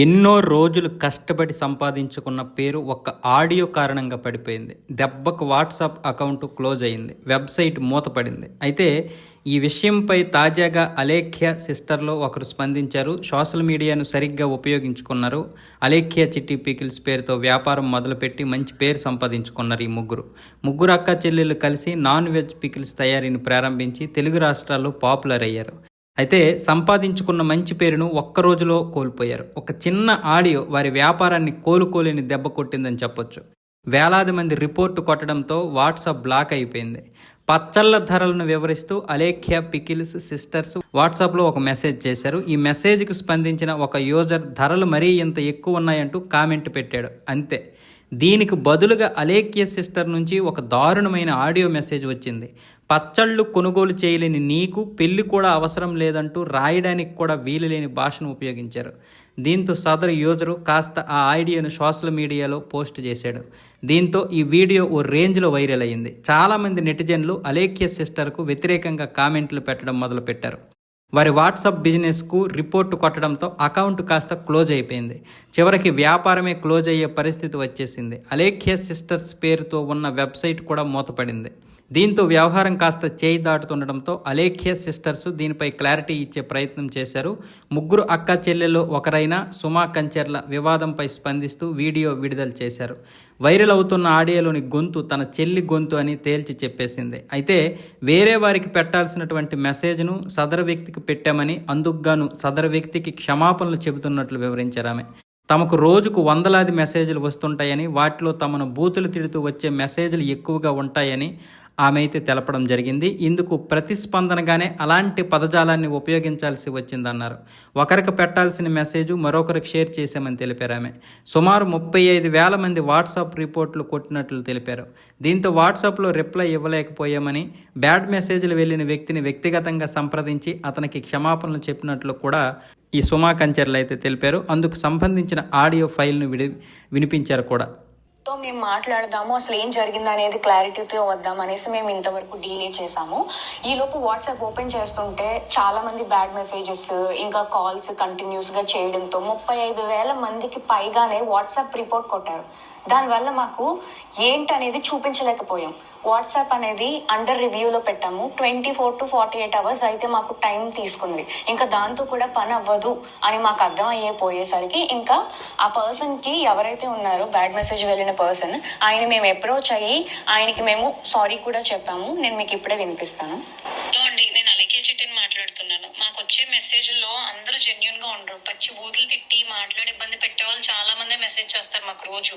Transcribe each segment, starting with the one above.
ఎన్నో రోజులు కష్టపడి సంపాదించుకున్న పేరు ఒక్క ఆడియో కారణంగా పడిపోయింది. దెబ్బకు వాట్సాప్ అకౌంట్ క్లోజ్ అయింది. వెబ్సైట్ మూతపడింది. అయితే ఈ విషయంపై తాజాగా అలేఖ్య సిస్టర్లో ఒకరు స్పందించారు. సోషల్ మీడియాను సరిగ్గా ఉపయోగించుకున్నారు. అలేఖ్య చిట్టి పికిల్స్ పేరుతో వ్యాపారం మొదలుపెట్టి మంచి పేరు సంపాదించుకున్నారు ఈ ముగ్గురు. ముగ్గురు అక్క చెల్లెళ్ళు కలిసి నాన్ వెజ్ పికిల్స్ తయారీని ప్రారంభించి తెలుగు రాష్ట్రాల్లో పాపులర్ అయ్యారు. అయితే సంపాదించుకున్న మంచి పేరును ఒక్క రోజులో కోల్పోయారు. ఒక చిన్న ఆడియో వారి వ్యాపారాన్ని కోలుకోలేని దెబ్బ కొట్టిందని చెప్పొచ్చు. వేలాది మంది రిపోర్టు కొట్టడంతో వాట్సాప్ బ్లాక్ అయిపోయింది. పచ్చళ్ళ ధరలను వివరిస్తూ అలేఖ్య పికిల్స్ సిస్టర్స్ వాట్సాప్లో ఒక మెసేజ్ చేశారు. ఈ మెసేజ్కి స్పందించిన ఒక యూజర్ ధరలు మరీ ఇంత ఎక్కువ ఉన్నాయంటూ కామెంట్ పెట్టాడు. అంతే. దీనికి బదులుగా అలేఖ్య సిస్టర్ నుంచి ఒక దారుణమైన ఆడియో మెసేజ్ వచ్చింది. పచ్చళ్ళు కొనుగోలు చేయలేని నీకు పెళ్ళి కూడా అవసరం లేదంటూ రాయడానికి కూడా వీలు లేని భాషను ఉపయోగించారు. దీంతో సదరు యూజరు కాస్త ఆ ఆడియోను సోషల్ మీడియాలో పోస్ట్ చేశాడు. దీంతో ఈ వీడియో ఓ రేంజ్లో వైరల్ అయింది చాలామంది నెటిజన్లు అలేఖ్య సిస్టర్కు వ్యతిరేకంగా కామెంట్లు పెట్టడం మొదలుపెట్టారు. వారి వాట్సాప్ బిజినెస్కు రిపోర్టు కొట్టడంతో అకౌంట్ కాస్త క్లోజ్ అయిపోయింది. చివరికి వ్యాపారమే క్లోజ్ అయ్యే పరిస్థితి వచ్చేసింది. అలేఖ్య సిస్టర్స్ పేరుతో ఉన్న వెబ్సైట్ కూడా మూతపడింది. దీంతో వ్యవహారం కాస్త చేయి దాటుతుండడంతో అలేఖ్య సిస్టర్స్ దీనిపై క్లారిటీ ఇచ్చే ప్రయత్నం చేశారు. ముగ్గురు అక్క చెల్లెల్లో ఒకరైన సుమా కంచెర్ల వివాదంపై స్పందిస్తూ వీడియో విడుదల చేశారు. వైరల్ అవుతున్న ఆడియోలోని గొంతు తన చెల్లి గొంతు అని తేల్చి చెప్పేసింది. అయితే వేరే వారికి పెట్టాల్సినటువంటి మెసేజ్ను సదరు వ్యక్తికి పెట్టామని అందుకుగాను సదరు వ్యక్తికి క్షమాపణలు చెబుతున్నట్లు వివరించారామె తమకు రోజుకు వందలాది మెసేజ్లు వస్తుంటాయని వాటిలో తమను బూతులు తిడుతూ వచ్చే మెసేజ్లు ఎక్కువగా ఉంటాయని ఆమె అయితే తెలపడం జరిగింది. ఇందుకు ప్రతిస్పందనగానే అలాంటి పదజాలాన్ని ఉపయోగించాల్సి వచ్చిందన్నారు. ఒకరికి పెట్టాల్సిన మెసేజ్ మరొకరికి షేర్ చేశామని తెలిపారు ఆమె. సుమారు ముప్పై ఐదు వేల మంది వాట్సాప్ రిపోర్ట్లు కొట్టినట్లు తెలిపారు. దీంతో వాట్సాప్లో రిప్లై ఇవ్వలేకపోయామని బ్యాడ్ మెసేజ్లు వెళ్ళిన వ్యక్తిని వ్యక్తిగతంగా సంప్రదించి అతనికి క్షమాపణలు చెప్పినట్లు కూడా ఈ సుమా కంచర్లు అయితే తెలిపారు. అందుకు సంబంధించిన ఆడియో ఫైల్ను విడి వినిపించారు కూడా. తో మేము మాట్లాడదాము అసలు ఏం జరిగింది అనేది క్లారిటీతో వద్దాం అనేసి మేము ఇంతవరకు డీలే చేసాము ఈ లోపు వాట్సాప్ ఓపెన్ చేస్తుంటే చాలా మంది బ్యాడ్ మెసేజెస్ ఇంకా కాల్స్ కంటిన్యూస్గా చేయడంతో ముప్పై ఐదు వేల మందికి పైగానే వాట్సాప్ రిపోర్ట్ కొట్టారు. దానివల్ల మాకు ఏంటనేది చూపించలేకపోయాం. వాట్సాప్ అనేది అండర్ రివ్యూలో పెట్టాము. Twenty four to forty eight hours అయితే మాకు టైం తీసుకుంది. ఇంకా దాంతో కూడా పని అవ్వదు అని మాకు అర్థం అయిపోయేసరికి ఇంకా ఆ పర్సన్కి ఎవరైతే ఉన్నారో బ్యాడ్ మెసేజ్ వెళ్ళిన పర్సన్ ఆయన మేము అప్రోచ్ అయ్యి ఆయనకి మేము సారీ కూడా చెప్పాము. నేను మీకు ఇప్పుడే వినిపిస్తాను. హలో అండి నేను అలికే చెట్టిని మాట్లాడుతున్నాను. మాకు వచ్చే మెసేజ్లో అందరూ జెన్యున్గా ఉండరు. పచ్చి బూతులు తిట్టి మాట్లాడి ఇబ్బంది పెట్టే వాళ్ళు చాలా మంది మెసేజ్ చేస్తారు మాకు రోజు.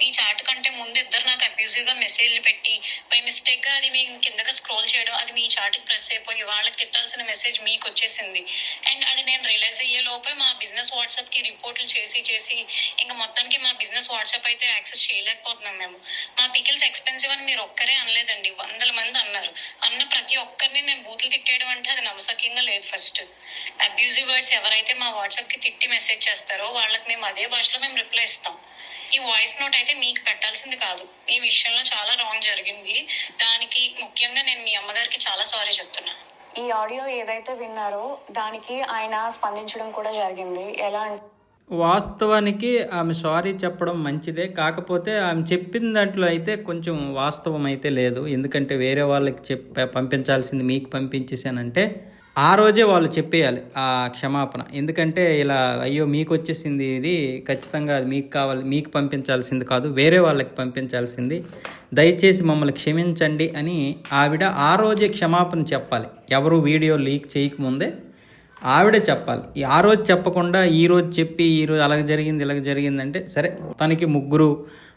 ఈ చాట్ కంటే ముందు ఇద్దరు నాకు అబ్యూజివ్గా మెసేజ్లు పెట్టి బై మిస్టేక్గా అది మీ కిందగా స్క్రోల్ చేయడం అది మీ చాటుకి ప్రెస్ అయిపోయి వాళ్ళకి తిట్టాల్సిన మెసేజ్ మీకు వచ్చేసింది. అండ్ అది నేను రియలైజ్ అయ్యే లోపే మా బిజినెస్ వాట్సాప్కి రిపోర్ట్లు చేసి చేసి ఇంకా మొత్తానికి మా బిజినెస్ వాట్సాప్ అయితే యాక్సెస్ చేయలేకపోతున్నాం మేము. మా పికిల్స్ ఎక్స్పెన్సివ్ అని మీరు ఒక్కరే అనలేదండి. వందల మంది అన్నారు. అన్న ప్రతి ఒక్కరిని నేను బూతులు తిట్టేయడం అంటే అది నమ్మసక్యంగా లేదు ఫస్ట్ అబ్యూజివ్ వర్డ్స్ ఎవరైతే మా వాట్సాప్కి తిట్టి మెసేజ్ చేస్తారో వాళ్ళకి మేము అదే భాషలో మేము రిప్లై ఇస్తాం. ఈ వాయిస్ నోట్ అయితే మీకు పెట్టాల్సింది కాదు. ఈ విషయంలో చాలా రాంగ్ జరిగింది. దానికి ముఖ్యంగా నేను మీ అమ్మగారికి చాలా సారీ చెప్తున్నాను ఈ ఆడియో ఏదైతే విన్నారో దానికి ఆయన స్పందించడం కూడా జరిగింది. ఎలా అంటే వాస్తవానికి ఆమె సారీ చెప్పడం మంచిదే. కాకపోతే ఆమె చెప్పిన దాంట్లో అయితే కొంచెం వాస్తవం అయితే లేదు. ఎందుకంటే వేరే వాళ్ళకి చెప్ప పంపించాల్సింది మీకు పంపించేసానంటే ఆ రోజే వాళ్ళు చెప్పేయాలి ఆ క్షమాపణ. ఎందుకంటే ఇలా అయ్యో మీకు వచ్చేసింది ఇది ఖచ్చితంగా అది మీకు కావాలి మీకు పంపించాల్సింది కాదు వేరే వాళ్ళకి పంపించాల్సింది. దయచేసి మమ్మల్ని క్షమించండి అని ఆవిడ ఆ రోజే క్షమాపణ చెప్పాలి. ఎవరు వీడియో లీక్ చేయకముందే ఆవిడే చెప్పాలి. ఆ రోజు చెప్పకుండా ఈ రోజు చెప్పి ఈ రోజు అలాగ జరిగింది ఇలాగ జరిగిందంటే సరే తనకి ముగ్గురు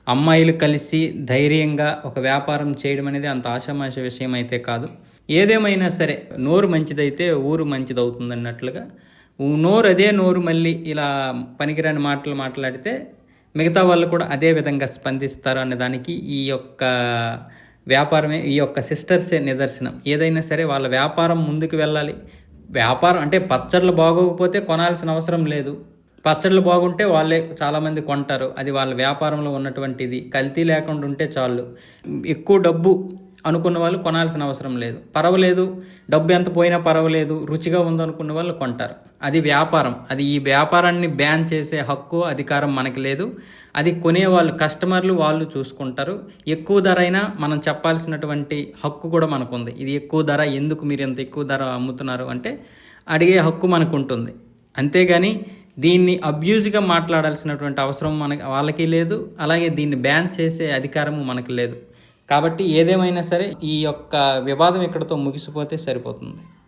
అమ్మాయిలు కలిసి ధైర్యంగా ఒక వ్యాపారం చేయడం అనేది అంత ఆషామాష విషయం అయితే కాదు. ఏదేమైనా సరే నోరు మంచిదైతే ఊరు మంచిది అవుతుంది అన్నట్లుగా నోరు అదే నోరు మళ్ళీ ఇలా పనికిరాని మాటలు మాట్లాడితే మిగతా వాళ్ళు కూడా అదే విధంగా స్పందిస్తారు అనే దానికి ఈ యొక్క వ్యాపారమే ఈ యొక్క సిస్టర్సే నిదర్శనం. ఏదైనా సరే వాళ్ళ వ్యాపారం ముందుకు వెళ్ళాలి. వ్యాపారం అంటే పచ్చళ్ళు బాగోకపోతే కొనాల్సిన అవసరం లేదు. పచ్చళ్ళు బాగుంటే వాళ్ళే చాలామంది కొంటారు. అది వాళ్ళ వ్యాపారంలో ఉన్నటువంటిది. కల్తీ లేకుండా ఉంటే చాలు. ఎక్కువ డబ్బు అనుకున్న వాళ్ళు కొనాల్సిన అవసరం లేదు. పర్వాలేదు. డబ్బు ఎంత పోయినా పర్వాలేదు. రుచిగా ఉందనుకున్న వాళ్ళు కొంటారు. అది వ్యాపారం. అది ఈ వ్యాపారాన్ని బ్యాన్ చేసే హక్కు అధికారం మనకి లేదు. అది కొనేవాళ్ళు కస్టమర్లు వాళ్ళు చూసుకుంటారు. ఎక్కువ ధర అయినా మనం చెప్పాల్సినటువంటి హక్కు కూడా మనకుంది. ఇది ఎక్కువ ధర ఎందుకు మీరు ఎంత ఎక్కువ ధర అమ్ముతున్నారు అంటే అడిగే హక్కు మనకు ఉంటుంది అంతేగాని దీన్ని అబ్యూజ్గా మాట్లాడాల్సినటువంటి అవసరం మనకి వాళ్ళకి లేదు. అలాగే దీన్ని బ్యాన్ చేసే అధికారము మనకి లేదు. కాబట్టి ఏదేమైనా సరే ఈ యొక్క వివాదం ఇక్కడతో ముగిసిపోతే సరిపోతుంది.